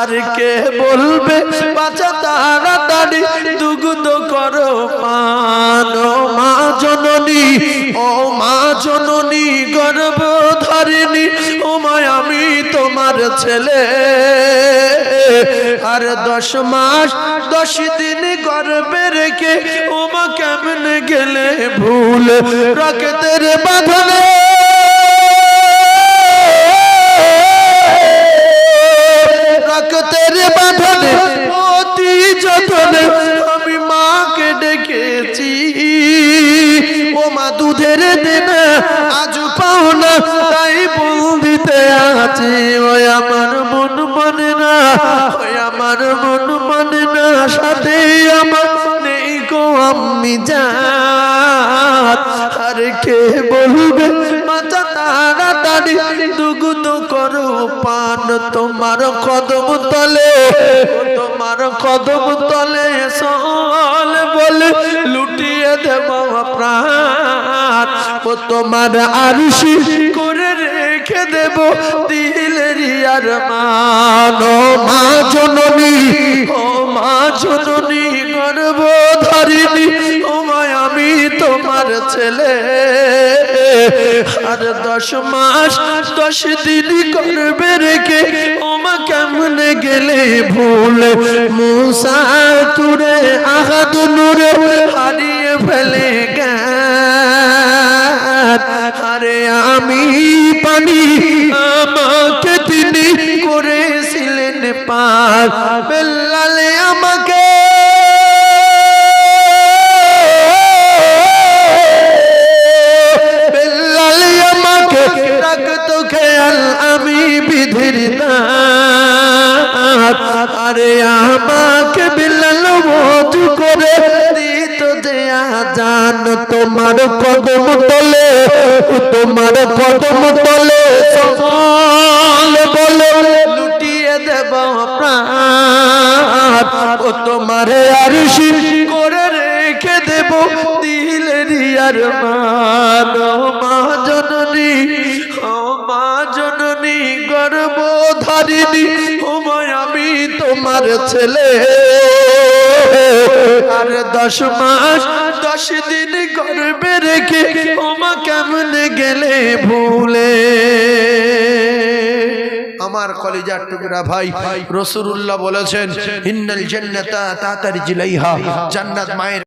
আর কে বলবে বাচ্চা তাড়াতাড়ি দুগুদ করো পান ও মা জননী, ও মা জননী গর্ভ ধারিণী ও মা আমি তোমার ছেলে। আর দশ মাস, দশ দিন গর্বে রেখে ওমা কেমন গেলে ভুল? রক্তের বাঁধনে যতনে আমি মাকে ডেকেছি। ও মা, দুধের দিন আজ পাও না, তাই বন্দিতে আছি। ওই আমার মন মানে না, ওই আমার মন মানে না, সাথে আমার নেই গো আমি যাত আর কে বলবে মাথা তাড়াতাড়ি দুগুদ করো পান তোমার কদম তলে, তোমার কদম তলে সল বলে লুটিয়ে দেব প্রাণ। ও তোমার আরুষি করে রেখে দেব দিলের আর মান। ও মা জননী, ও মা জননী গর্ব ধরিনি ও আমি তোমার ছেলে। আর দশ মাস, দশ দিন করবে রেখে, ওমা কেমন গেলে ভুল? মুসা তুরে আহাদ নূরে হারিয়ে ফেলে আরে আমি পানি আমাকে তিনি করেছিলেন পার। বেল্লালে আমাকে খেয়াল আমি বিধির। আরে আমাকে বেল্লাল মধু করে দিত দেয়া জান তোমার কদম তলে তোমার কদম তলে বলে লুটিয়ে দেব প্রাণ ও তোমার আর করে রেখে দেব দিলের আর মা আমি তোমার ছেলে। আর দশ মাস, দশ দিন রেখে ওমা কেমন গেলে ভুলে? আমার কলেজার টুকরা ভাই রসুরুল্লাহ বলেছেন, ইন্নাল জান্নাতা তাতার জিলাইহা জান্নাত মায়ের